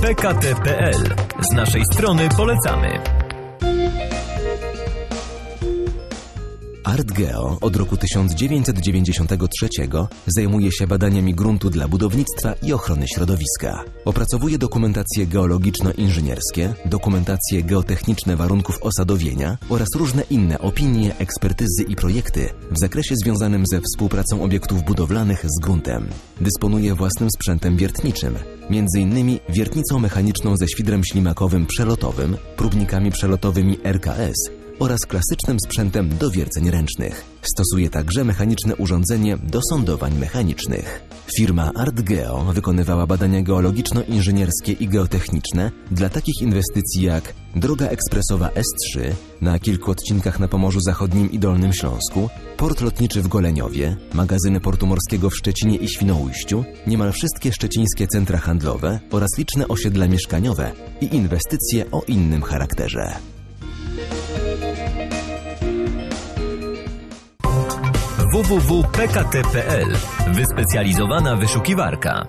www.pkt.pl. Z naszej strony polecamy. ArtGeo od roku 1993 zajmuje się badaniami gruntu dla budownictwa i ochrony środowiska. Opracowuje dokumentacje geologiczno-inżynierskie, dokumentacje geotechniczne warunków osadowienia oraz różne inne opinie, ekspertyzy i projekty w zakresie związanym ze współpracą obiektów budowlanych z gruntem. Dysponuje własnym sprzętem wiertniczym, m.in. wiertnicą mechaniczną ze świdrem ślimakowym przelotowym, próbnikami przelotowymi RKS oraz klasycznym sprzętem do wierceń ręcznych. Stosuje także mechaniczne urządzenie do sądowań mechanicznych. Firma ArtGeo wykonywała badania geologiczno-inżynierskie i geotechniczne dla takich inwestycji jak droga ekspresowa S3 na kilku odcinkach na Pomorzu Zachodnim i Dolnym Śląsku, port lotniczy w Goleniowie, magazyny portu morskiego w Szczecinie i Świnoujściu, niemal wszystkie szczecińskie centra handlowe oraz liczne osiedla mieszkaniowe i inwestycje o innym charakterze. www.pkt.pl. Wyspecjalizowana wyszukiwarka.